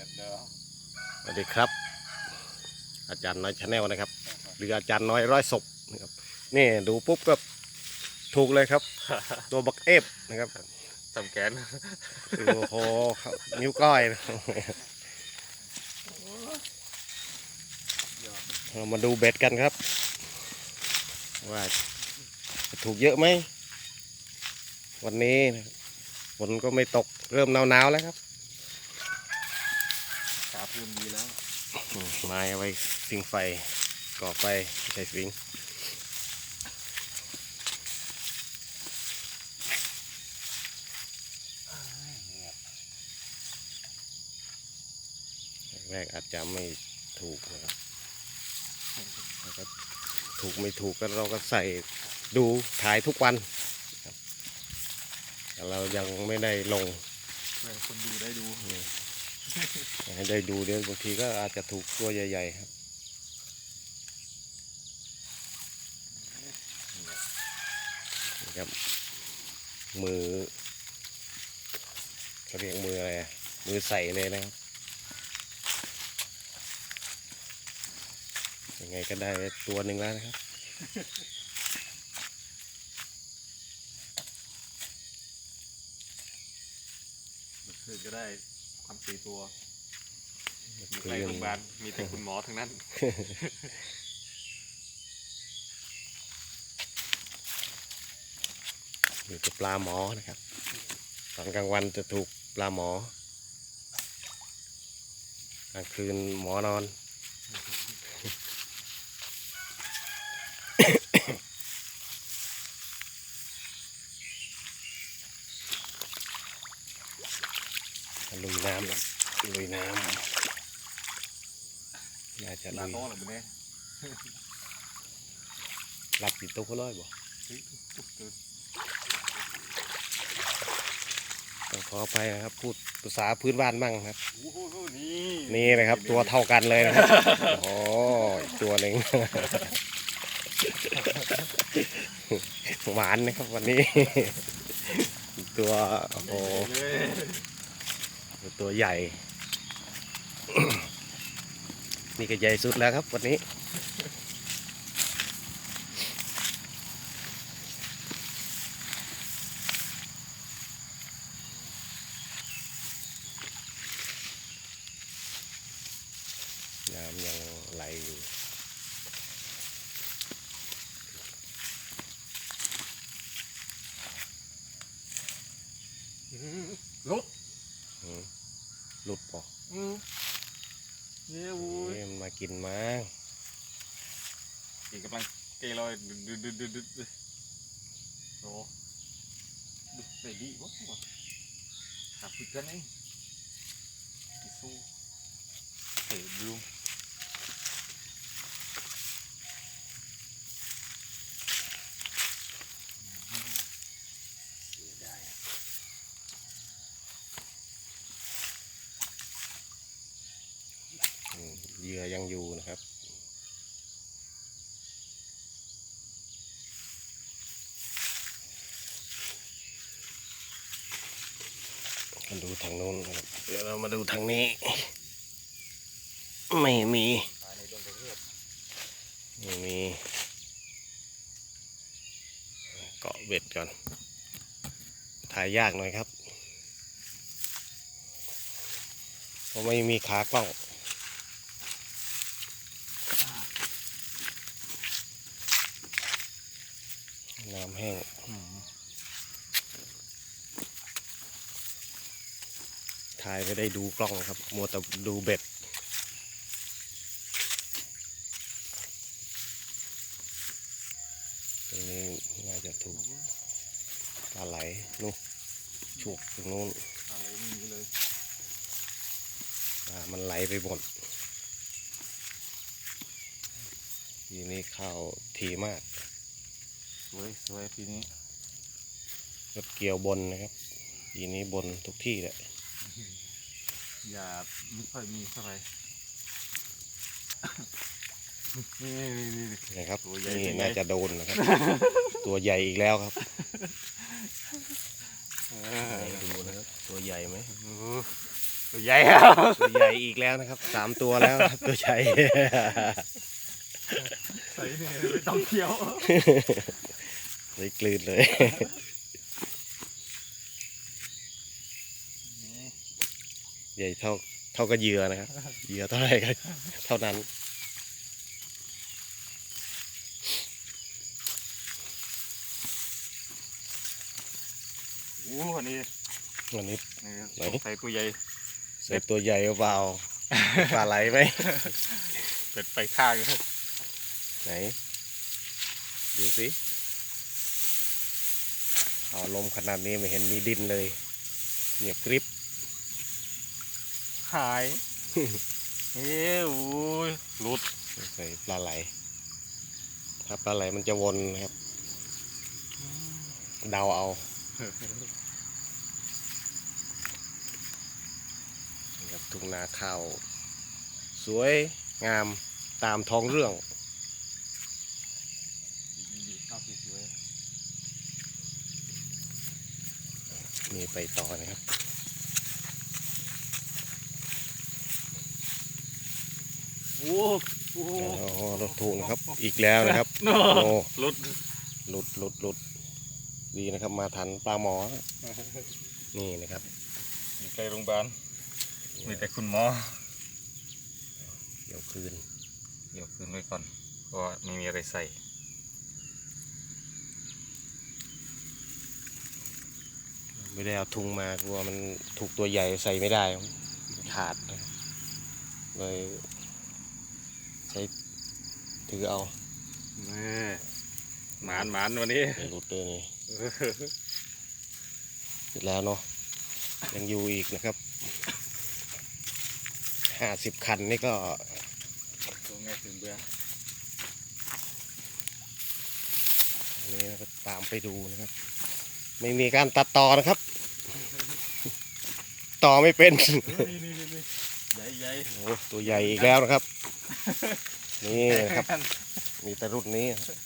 จ็ดเด้อสวัสดีครับ อาจารย์น้อยชาแนลนะครับ หรืออาจารย์น้อยร้อยศพนะครับนี่ดูปุ๊บก็ถูกเลยครับ ตัวบักเอฟนะครับทำแกนคือโอ้โหครับนิ้วก้อยนะเรามาดูเบ็ดกันครับ ว่าจะถูกเยอะไหม วันนี้นะครับฝนก็ไม่ตกเริ่มหนาวๆแล้วครับกราฟเริ่มดีแล้วอืมไม้เอาไว้สิงไฟก่อไฟไม่ใช้สิงแรกๆอาจจะไม่ถูกนะครับแล้วก็ถูกไม่ถูกก็เราก็ใส่ดูถ่ายทุกวันครับแต่เรายังไม่ได้ลงเพื่อให้คนดูได้ดู ให้ได้ดูเดี๋ยวบางทีก็อาจจะถูกตัวใหญ่ ๆ ครับนี่ครับ มือเขาเรียกมืออะไรมือใส่เลยนะครับยังไงก็ได้ตัวหนึ่งแล้วนะครับมื่อคืนก็ได้ ทำสี่ตัวอยู่คืใกล้นโรงพยาบาลมีแต่คุณหมอทั้งนั้นอยู่กับปลาหมอนะครับ ตอนกลางวันจะถูกปลาหมอกลางคืนหมอนอน ลุยน้ำนะลุยน้ำน่าจะลาลุยโต้หรือไม่แน่รับติดตัวเขาร้อยบ่เฮ้ยตุ๊กตื่นต้องขออภัยนะครับ พูดภาษาพื้นบ้านบ้างครับโอ้โหนี่นี่นะครับ ตัวเท่ากันเลยนะครับโอ้อีกตัวหนึ่งหวานนะครับวันนี้อีกตัวโอ้โหเลย ตัวใหญ่ นี่ก็ใหญ่สุดแล้วครับวันนี้ น้ำยังไหลอยู่ ลุก อืมหลุดปอก อืม เนี่ยโว้ยมันมากินมากินกำลังเกลอยดึดดึดดึดดึดดึดโอ้ดึดไปดีวะวะหาฝึกกันเองไปสู้เฮ้ยดู เสียดายอืมเห ยังอยู่นะครับ มาดูทางโน้นนะครับ เดี๋ยวเรามาดูทางนี้ ไม่มีไม่มี เกาะเบ็ดก่อน ถ่ายยากหน่อยครับ เพราะไม่มีขากล้อง น้ำแห้งถ่ายไม่ได้ดูกล้องครับ มัวแต่ดูเบ็ด ตรงนี้น่าจะถูกปลาไหลนู่นฉุกตรงนู้นอะไรไม่มีเลยปลามันไหลไปหมดทีนี้ข้าวทีมาก สวยสวยปีนี้รถเกี่ยวบนนะครับทีนี้บนทุกที่แหละอย่าไม่ค่อยมีเท่าไหร่นี่นี่นี่นี่นะครับตัวใหญ่นี่ตัวใหญ่น่าจะโดนนะครับ ตัวใหญ่อีกแล้วครับเอไหนดูนะครับตัวใหญ่ไหมอตัวใหญ่ครับตัวใหญ่อีกแล้วนะครับสามตัวแล้วครับตัวใหญ่ใส่เนี่ยไม่ต้องเคี้ยว เลยกลืนเลยใหญ่เท่าเท่ากับเหยื่อนะครับเหยื่อเท่าไหร่ก็เท่านั้นโอ้อันนี้วันนี้นี่ไหนใส่ตัวใหญ่ใส่ตัวใหญ่เปล่าปลาไหลไหมเป็ดไปข้างครับไหน ดูสิ เอาลมขนาดนี้ไม่เห็นมีดินเลยเงียบกริบหาย เอ้ยโอ้ยหลุดใส่ปลาไหลถ้าปลาไหลมันจะวนนะครับ เดาเอานี่ครับทุ่งนาข้าว สวยงามตามท้องเรื่อง ข้าวสวย นี่ไปต่อนะครับโอ้โหโอ้โหรถถูกนะครับ อีกแล้วนะครับโอ้โอ้หลุดหลุดหลุดหลุดดีนะครับ มาทันปลาหมอ นี่นะครับอยู่ใกล้โรงพยาบาลมีแต่คุณหมอเดี๋ยวคืนเดี๋ยวคืนไว้ก่อนเพราะว่าไม่มีอะไรใส่ ไม่ได้เอาทุงมากลัวมันถูกตัวใหญ่ใส่ไม่ได้มันขาดนะครับเลยใช้ถือเอานี่หมานหมานวันนี้เดี๋ยวหลุดเลยนี่เสร็จแล้วเนาะยังอยู่อีกนะครับห้าสิบคันนี่ก็ตัวง่ายถึงเบื่ออันนี้ก็ตามไปดูนะครับ ไม่มีการตัดต่อนะครับ ต่อไม่เป็นนี่นี่นี่นี่ใหญ่ใหญ่โอ้ตัวใหญ่อีกแล้วนะครับ นี่นะครับ มีแต่รุ่นนี้ครับ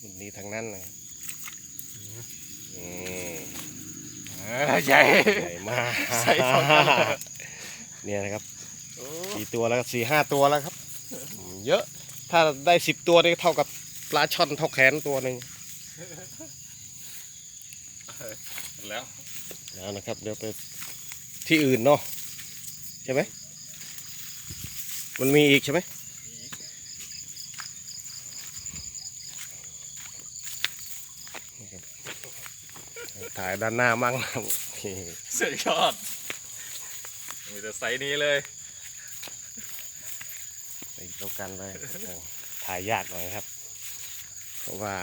รุ่นนี้ทั้งนั้นเลยนี่ใหญ่ใหญ่มากใส่สองอันเลยเนี่ยนะครับโอ้สี่ตัวแล้วสี่ห้าตัวแล้วครับอืมเยอะถ้าได้สิบตัวนี่เท่ากับปลาช่อนเท่าแขนตัวหนึ่ง แล้วแล้วนะครับ เดี๋ยวไปที่อื่นเนาะใช่ไหมมันมีอีกใช่ไหมถ่ายด้านหน้ามั่งนะครับนี่เสียยอดมีแต่ไซส์นี้เลยไปเดียวกันเลยโอ้โหถ่ายยากหน่อยครับ เพราะว่า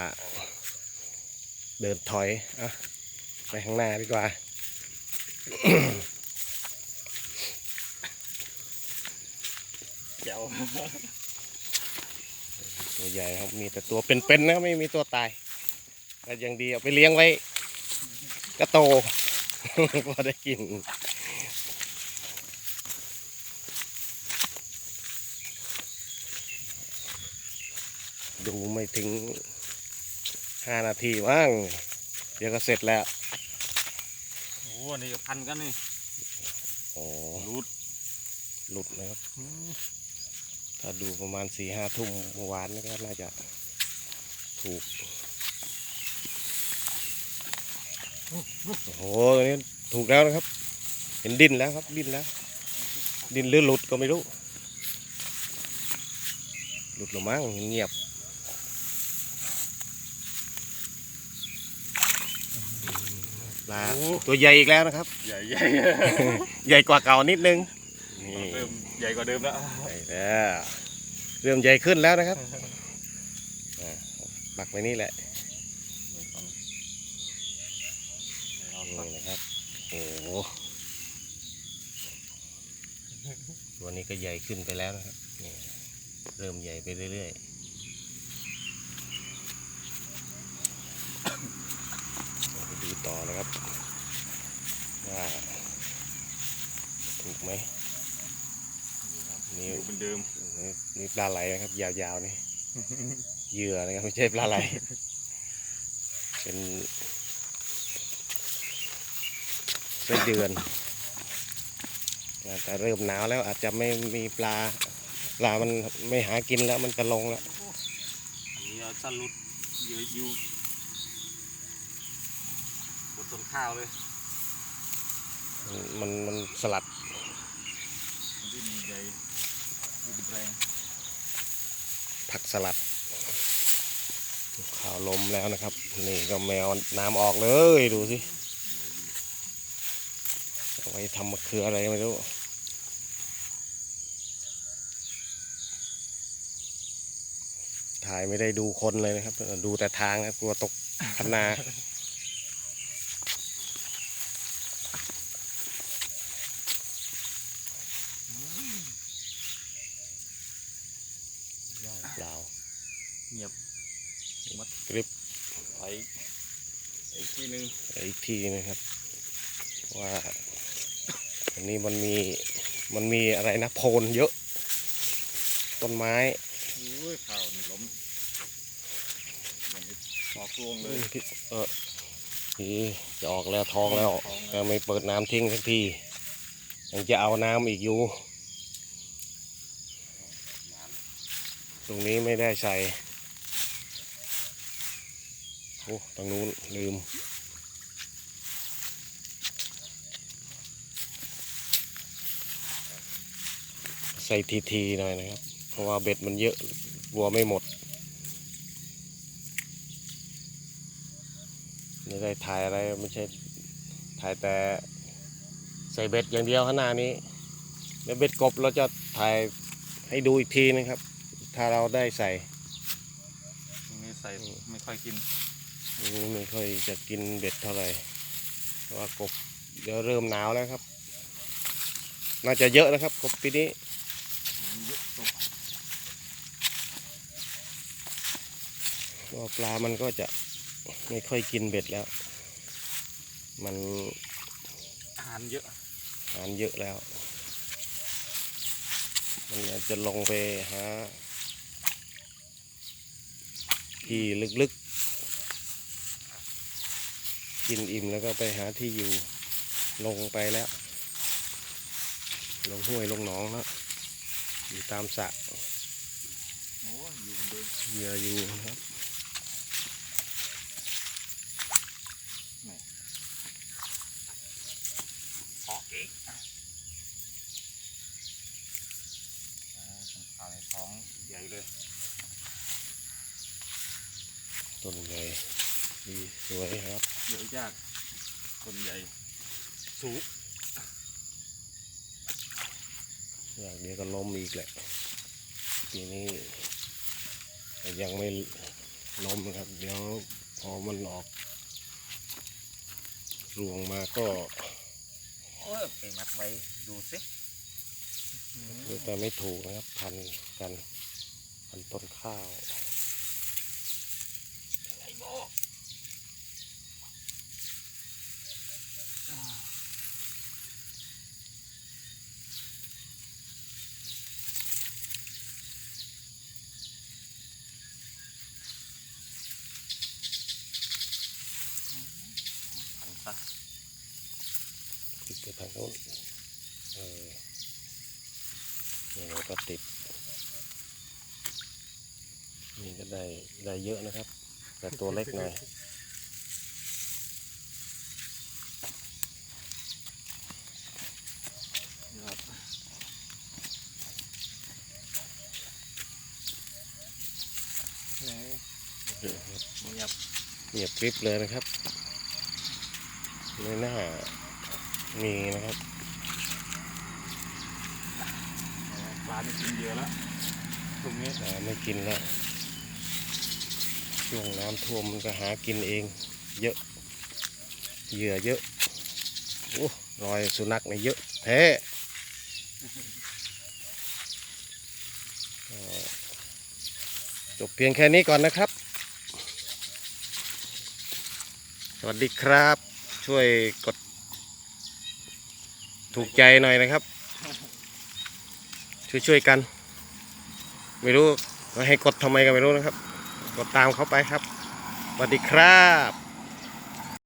เดินถอยอะไปข้างหน้าดีกว่าเจ้าตัวใหญ่ครับ มีแต่ตัวเป็นๆนะไม่มีตัวตายก็ยังดีเอาไปเลี้ยงไว้ก็โตพอได้กินดูไม่ถึง ห้านาทีมั้งเดี๋ยวก็เสร็จแล้ว โอ้อันนี่ก็พันกันนี่โอ้รูดหลุดนะครับ ถ้าดูประมาณสี่ห้าทุ่มเมื่อวานนี่ก็น่าจะถูก โอ้โหตัวนี้ถูกแล้วนะครับ เห็นดินแล้วครับ ดินแล้ว ดินหรือหลุดก็ไม่รู้ หลุดหรือมั้งเงียบ ปลาตัวใหญ่อีกแล้วนะครับ ใหญ่ใหญ่ใหญ่กว่าเก่านิดนึงนี่เริ่มใหญ่กว่าเดิมแล้วใหญ่แล้วเริ่มใหญ่ขึ้นแล้วนะครับอ่าปักไว้นี่แหละนี่นะครับโอ้โหตัวนี้ก็ใหญ่ขึ้นไปแล้วนะครับนี่เริ่มใหญ่ไปเรื่อยๆไป ดูต่อนะครับ ว่าถูกไหมนี่อยู่เหมือนเดิมนี่นี่ปลาไหลนะครับ ยาวๆนี่เหยื่อนะครับไม่ใช่ปลาไหลเป็นสไส้เดือนแต่เริ่มหนาวแล้วอาจจะไม่มีปลาปลามันไม่หากินแล้วมันจะลงแล้วอันนี้เราสลุดเยอะอยู่บน ต้นข้าวเลย มันมันสลัดมันที่มีใหญ่ดูดีแรงผักสลัดข่าวลมแล้วนะครับ นี่ก็แมวน้ำออกเลยดูสิเอาไว้ทำมะเขืออะไรไม่รู้ถ่ายไม่ได้ดูคนเลยนะครับ ดูแต่ทางนะกลัวตกคันนา เปล่า เงียบมัด กริบไปอีกที่หนึ่งอีกทีนะครับ ว่าอันนี้มันมีมันมีอะไรนะโพนเยอะ ต้นไม้อุ้ยข่าวนี่ล้มอย่างนี้หอกลวงเลยที่เออนี่จะออกแล้วท้องแล้วท้องแล้วก็ไม่เปิดน้ำทิ้งสักทียังจะเอาน้ำอีกอยู่ ตรงนี้ไม่ได้ใส่โอ้ตรงนู้นลืม ใส่ทีๆหน่อยนะครับ เพราะว่าเบ็ดมันเยอะวัวไม่หมดไม่ได้ถ่ายอะไรไม่ใช่ถ่ายแต่ใส่เบ็ดอย่างเดียวข้างหน้านี้ แล้วเบ็ดกบเราจะถ่ายให้ดูอีกทีนะครับ ถ้าเราได้ใส่ตรงนี้ใส่ไม่ค่อยกิน อันนี้ไม่ค่อยจะกินเบ็ดเท่าไหร่เพราะว่ากบเดี๋ยวเริ่มหนาวแล้วครับ น่าจะเยอะนะครับกบปีนี้กเพราะว่าปลามันก็จะไม่ค่อยกินเบ็ดแล้ว มันอาหารเยอะอาหารเยอะแล้ว มันจจะลงไปหาที่ลึกๆ กินอิ่มแล้วก็ไปหาที่อยู่ลงไปแล้ว ลงห้วยลงหนองแล้วอยู่ตามสระโอ้ยอยู่เหมือนเดิมเหยื่ออยู่นะครับเพาะเองอ่าผมข่าวในท้องใหญ่เลยต้นใหญ่ดีสวยครับ เยอะยากคนใหญ่สูงอยากเดี๋ยวก็ล้มอีกแหละปีนี้ยังไม่ล้มนะครับ เดี๋ยวพอมันออกรวงมาก็โอ้ยไปมัดไว้ดูสิแต่ไม่ถูกนะครับ พันกันพันต้นข้าว ไอ้โมพันซะ ติดไปทางโน้นเออนี่เราก็ติด นี่ก็ ได้ได้เยอะนะครับ แต่ตัวเล็กหน่อยยอดไหนเงียบเงียบกริบเลยนะครับไม่น่ามีนะครับปลาไม่กินเยอะแล้วตรงนี้อ่าไม่กินแล้ว ช่วงน้ำท่วมมันก็หากินเอง เยอะ เหยื่อเยอะโอ้รอยสุนัขเนี่ยเยอะแท้จบเพียงแค่นี้ก่อนนะครับ สวัสดีครับ ช่วยกด ถูกใจหน่อยนะครับ ช่วยๆกัน ไม่รู้ให้กดทำไมก็ไม่รู้นะครับ กดตามเขาไปครับสวัสดีครับ